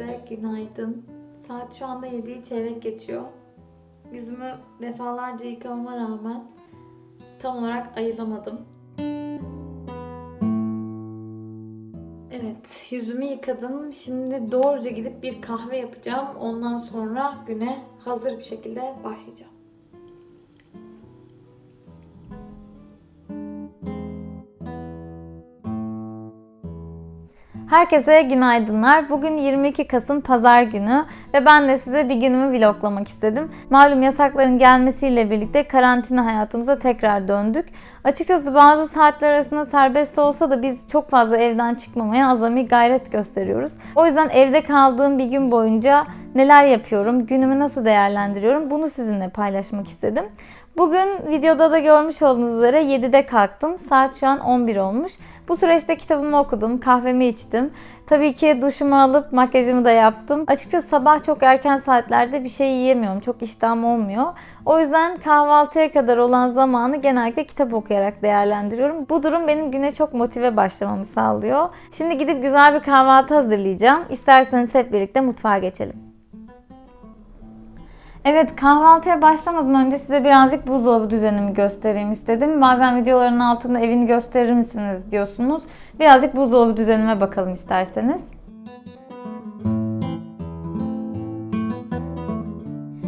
Herkese günaydın. Saat şu anda 7'yi çeyrek geçiyor. Yüzümü defalarca yıkamama rağmen tam olarak ayılamadım. Evet, yüzümü yıkadım. Şimdi doğruca gidip bir kahve yapacağım. Ondan sonra güne hazır bir şekilde başlayacağım. Herkese günaydınlar. Bugün 22 Kasım Pazar günü ve ben de size bir günümü vloglamak istedim. Malum yasakların gelmesiyle birlikte karantina hayatımıza tekrar döndük. Açıkçası bazı saatler arasında serbest olsa da biz çok fazla evden çıkmamaya azami gayret gösteriyoruz. O yüzden evde kaldığım bir gün boyunca neler yapıyorum, günümü nasıl değerlendiriyorum bunu sizinle paylaşmak istedim. Bugün videoda da görmüş olduğunuz üzere 7'de kalktım. Saat şu an 11 olmuş. Bu süreçte kitabımı okudum, kahvemi içtim. Tabii ki duşumu alıp makyajımı da yaptım. Açıkçası sabah çok erken saatlerde bir şey yiyemiyorum. Çok iştahım olmuyor. O yüzden kahvaltıya kadar olan zamanı genellikle kitap okuyarak değerlendiriyorum. Bu durum benim güne çok motive başlamamı sağlıyor. Şimdi gidip güzel bir kahvaltı hazırlayacağım. İsterseniz hep birlikte mutfağa geçelim. Evet kahvaltıya başlamadan önce size birazcık buzdolabı düzenimi göstereyim istedim. Bazen videoların altında evini gösterir misiniz diyorsunuz. Birazcık buzdolabı düzenime bakalım isterseniz.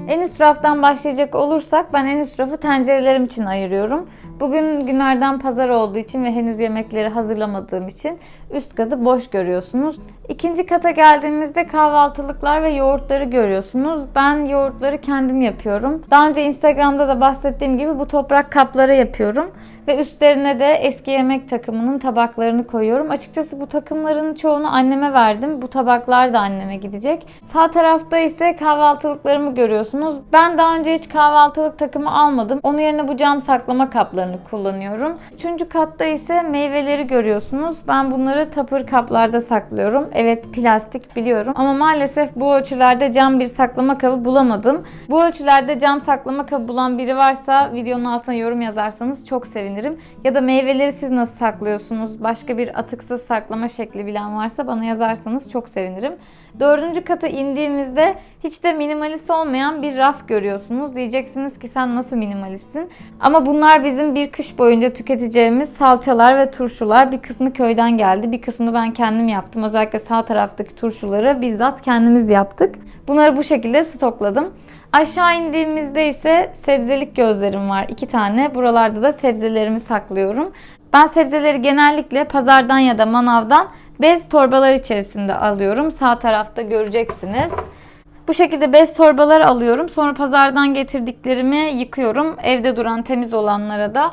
En üst raftan başlayacak olursak ben en üst rafı tencerelerim için ayırıyorum. Bugün günlerden pazar olduğu için ve henüz yemekleri hazırlamadığım için üst katı boş görüyorsunuz. İkinci kata geldiğimizde kahvaltılıklar ve yoğurtları görüyorsunuz. Ben yoğurtları kendim yapıyorum. Daha önce Instagram'da da bahsettiğim gibi bu toprak kaplara yapıyorum. Ve üstlerine de eski yemek takımının tabaklarını koyuyorum. Açıkçası bu takımların çoğunu anneme verdim. Bu tabaklar da anneme gidecek. Sağ tarafta ise kahvaltılıklarımı görüyorsunuz. Ben daha önce hiç kahvaltılık takımı almadım. Onun yerine bu cam saklama kaplarını kullanıyorum. Üçüncü katta ise meyveleri görüyorsunuz. Ben bunları tapır kaplarda saklıyorum. Evet plastik biliyorum. Ama maalesef bu ölçülerde cam bir saklama kabı bulamadım. Bu ölçülerde cam saklama kabı bulan biri varsa videonun altına yorum yazarsanız çok sevinirim. Ya da meyveleri siz nasıl saklıyorsunuz? Başka bir atıksız saklama şekli bilen varsa bana yazarsanız çok sevinirim. Dördüncü kata indiğimizde hiç de minimalist olmayan bir raf görüyorsunuz. Diyeceksiniz ki sen nasıl minimalistsin? Ama bunlar bizim bir kış boyunca tüketeceğimiz salçalar ve turşular. Bir kısmı köyden geldi, bir kısmını ben kendim yaptım. Özellikle sağ taraftaki turşuları bizzat kendimiz yaptık. Bunları bu şekilde stokladım. Aşağı indiğimizde ise sebzelik gözlerim var. iki tane. Buralarda da sebzelerimi saklıyorum. Ben sebzeleri genellikle pazardan ya da manavdan bez torbalar içerisinde alıyorum. Sağ tarafta göreceksiniz. Bu şekilde bez torbalar alıyorum. Sonra pazardan getirdiklerimi yıkıyorum. Evde duran temiz olanlara da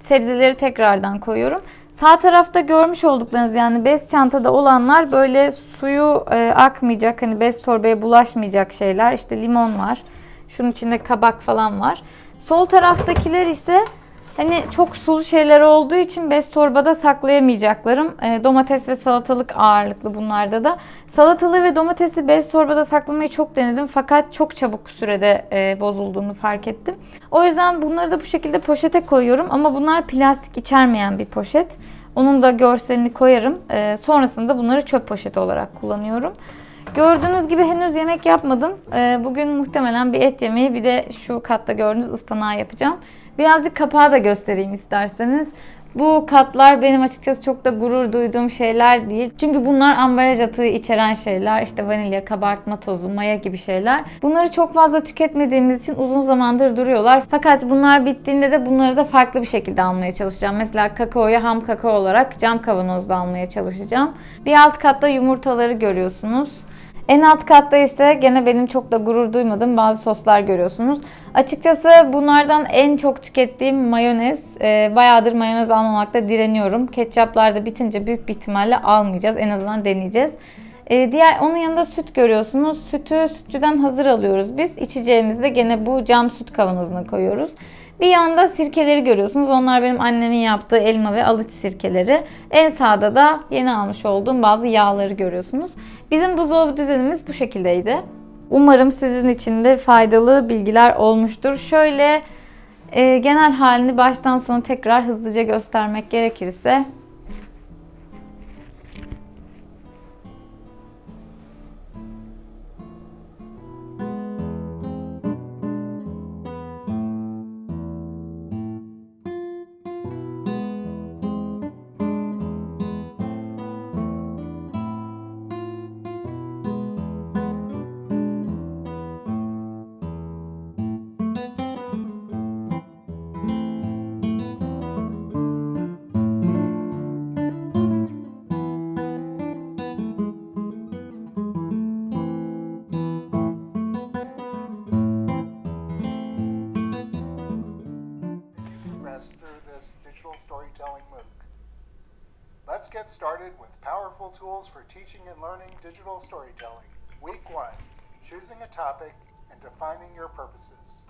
sebzeleri tekrardan koyuyorum. Sağ tarafta görmüş olduklarınız yani bez çantada olanlar böyle suyu e, akmayacak hani bez torbaya bulaşmayacak şeyler. İşte limon var. Şunun içinde kabak falan var. Sol taraftakiler ise hani çok sulu şeyler olduğu için bez torbada saklayamayacaklarım. E, domates ve salatalık ağırlıklı bunlarda da. Salatalığı ve domatesi bez torbada saklamayı çok denedim fakat çok çabuk sürede e, bozulduğunu fark ettim. O yüzden bunları da bu şekilde poşete koyuyorum ama bunlar plastik içermeyen bir poşet. Onun da görselini koyarım. E, sonrasında bunları çöp poşeti olarak kullanıyorum. Gördüğünüz gibi henüz yemek yapmadım. E, bugün muhtemelen bir et yemeği bir de şu katta gördüğünüz ıspanağı yapacağım. Birazcık kapağı da göstereyim isterseniz. Bu katlar benim açıkçası çok da gurur duyduğum şeyler değil. Çünkü bunlar ambalaj atığı içeren şeyler. İşte vanilya, kabartma tozu, maya gibi şeyler. Bunları çok fazla tüketmediğimiz için uzun zamandır duruyorlar. Fakat bunlar bittiğinde de bunları da farklı bir şekilde almaya çalışacağım. Mesela kakaoyu ham kakao olarak cam kavanozda almaya çalışacağım. Bir alt katta yumurtaları görüyorsunuz. En alt katta ise gene benim çok da gurur duymadığım bazı soslar görüyorsunuz. Açıkçası bunlardan en çok tükettiğim mayonez. E, bayağıdır mayonez almamakta direniyorum. Ketçaplar da bitince büyük bir ihtimalle almayacağız. En azından deneyeceğiz. E, diğer onun yanında süt görüyorsunuz. Sütü sütçüden hazır alıyoruz biz. İçeceğimizde gene bu cam süt kavanozuna koyuyoruz. Bir yanda sirkeleri görüyorsunuz. Onlar benim annemin yaptığı elma ve alıç sirkeleri. En sağda da yeni almış olduğum bazı yağları görüyorsunuz. Bizim buzdolabı düzenimiz bu şekildeydi. Umarım sizin için de faydalı bilgiler olmuştur. Şöyle e, genel halini baştan sona tekrar hızlıca göstermek gerekirse get started with powerful tools for teaching and learning digital storytelling. Week 1 Choosing a topic and defining your purposes.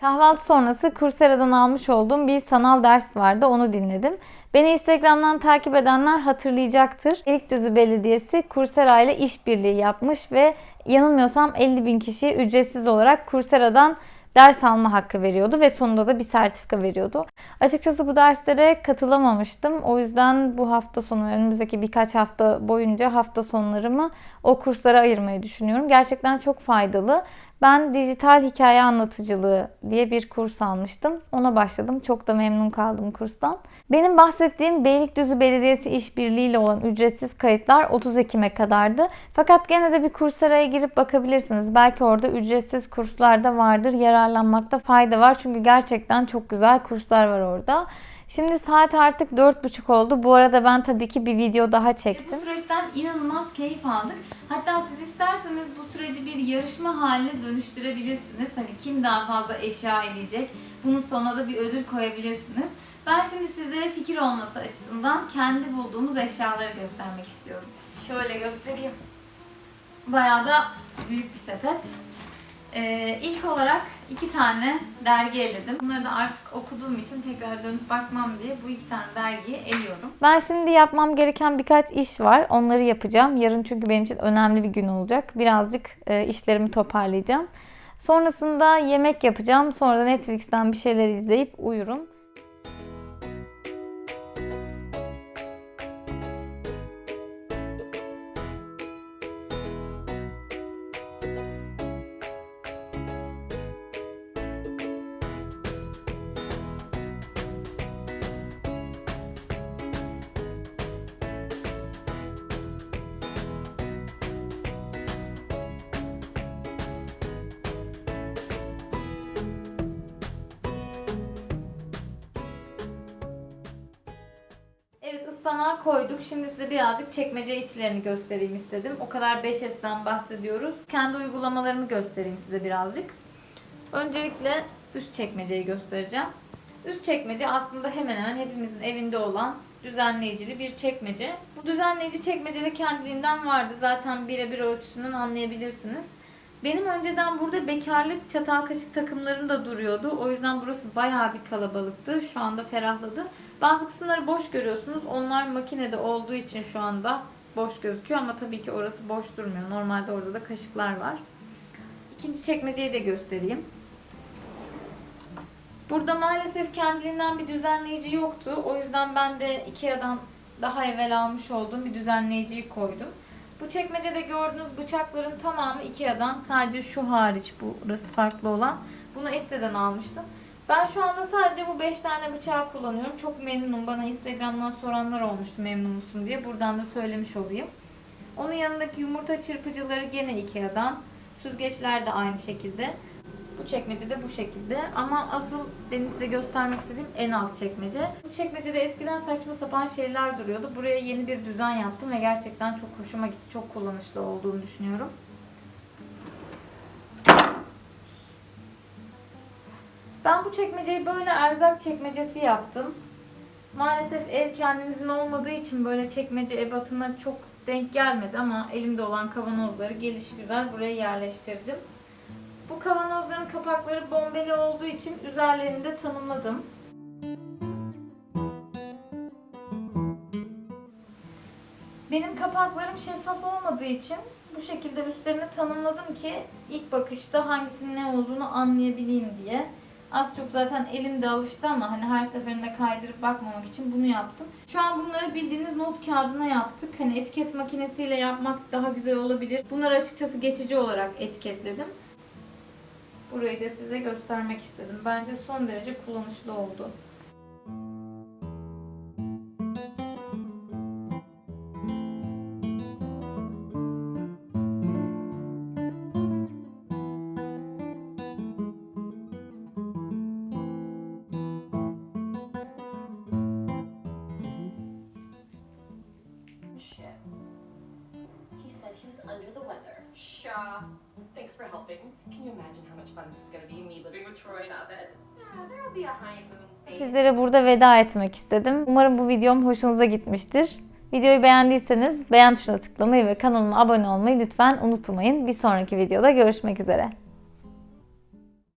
Kahvaltı sonrası Coursera'dan almış olduğum bir sanal ders vardı. Onu dinledim. Beni Instagram'dan takip edenler hatırlayacaktır. Beylikdüzü Belediyesi Coursera ile işbirliği yapmış ve yanılmıyorsam 50 bin kişiye ücretsiz olarak Coursera'dan ders alma hakkı veriyordu ve sonunda da bir sertifika veriyordu. Açıkçası bu derslere katılamamıştım. O yüzden bu hafta sonu önümüzdeki birkaç hafta boyunca hafta sonlarımı o kurslara ayırmayı düşünüyorum. Gerçekten çok faydalı. Ben dijital hikaye anlatıcılığı diye bir kurs almıştım. Ona başladım. Çok da memnun kaldım kurstan. Benim bahsettiğim Beylikdüzü Belediyesi işbirliğiyle olan ücretsiz kayıtlar 30 Ekim'e kadardı. Fakat gene de bir Coursera'ya girip bakabilirsiniz. Belki orada ücretsiz kurslar da vardır. Yararlanmakta fayda var. Çünkü gerçekten çok güzel kurslar var orada. Şimdi saat artık 4.30 oldu. Bu arada ben tabii ki bir video daha çektim. Bu süreçten inanılmaz keyif aldık. Hatta siz isterseniz bu süreci bir yarışma haline dönüştürebilirsiniz. Hani kim daha fazla eşya eleyecek? Bunun sonuna da bir ödül koyabilirsiniz. Ben şimdi sizlere fikir olması açısından kendi bulduğumuz eşyaları göstermek istiyorum. Şöyle göstereyim. Bayağı da büyük bir sepet. Ee, ilk olarak iki tane dergi eledim. Bunları da artık okuduğum için tekrar dönüp bakmam diye bu iki tane dergiyi eliyorum. Ben şimdi yapmam gereken birkaç iş var. Onları yapacağım. Yarın çünkü benim için önemli bir gün olacak. Birazcık e, işlerimi toparlayacağım. Sonrasında yemek yapacağım. Sonra da Netflix'ten bir şeyler izleyip uyurum. Ispanağı koyduk. Şimdi size birazcık çekmece içlerini göstereyim istedim. O kadar 5S'ten bahsediyoruz. Kendi uygulamalarımı göstereyim size birazcık. Öncelikle üst çekmeceyi göstereceğim. Üst çekmece aslında hemen hemen hepimizin evinde olan düzenleyicili bir çekmece. Bu düzenleyici çekmece de kendiliğinden vardı. Zaten birebir ölçüsünden anlayabilirsiniz. Benim önceden burada bekarlık çatal kaşık takımlarım da duruyordu. O yüzden burası bayağı bir kalabalıktı. Şu anda ferahladı. Bazı kısımları boş görüyorsunuz. Onlar makinede olduğu için şu anda boş gözüküyor ama tabii ki orası boş durmuyor. Normalde orada da kaşıklar var. İkinci çekmeceyi de göstereyim. Burada maalesef kendiliğinden bir düzenleyici yoktu. O yüzden ben de Ikea'dan daha evvel almış olduğum bir düzenleyiciyi koydum. Bu çekmecede gördüğünüz bıçakların tamamı Ikea'dan. Sadece şu hariç burası farklı olan. Bunu Este'den almıştım. Ben şu anda sadece bu 5 tane bıçağı kullanıyorum. Çok memnunum. Bana Instagram'dan soranlar olmuştu memnun musun diye. Buradan da söylemiş olayım. Onun yanındaki yumurta çırpıcıları gene Ikea'dan. Süzgeçler de aynı şekilde. Bu çekmece de bu şekilde. Ama asıl benim size göstermek istediğim en alt çekmece. Bu çekmecede eskiden saçma sapan şeyler duruyordu. Buraya yeni bir düzen yaptım ve gerçekten çok hoşuma gitti. Çok kullanışlı olduğunu düşünüyorum. Ben bu çekmeceyi böyle erzak çekmecesi yaptım. Maalesef ev kendimizin olmadığı için böyle çekmece ebatına çok denk gelmedi ama elimde olan kavanozları gelişi güzel buraya yerleştirdim. Bu kavanozların kapakları bombeli olduğu için üzerlerini de tanımladım. Benim kapaklarım şeffaf olmadığı için bu şekilde üstlerini tanımladım ki ilk bakışta hangisinin ne olduğunu anlayabileyim diye. Az çok zaten elimde alıştı ama hani her seferinde kaydırıp bakmamak için bunu yaptım. Şu an bunları bildiğiniz not kağıdına yaptık. Hani etiket makinesiyle yapmak daha güzel olabilir. Bunları açıkçası geçici olarak etiketledim. Burayı da size göstermek istedim. Bence son derece kullanışlı oldu. Said he was under the weather. Shaw. Thanks for helping. Can you imagine how much fun this is going to be, me living with Troy in our bed? Yeah, there'll be a honeymoon phase. Sizlere burada veda etmek istedim. Umarım bu videom hoşunuza gitmiştir. Videoyu beğendiyseniz beğen tuşuna tıklamayı ve kanalıma abone olmayı lütfen unutmayın. Bir sonraki videoda görüşmek üzere.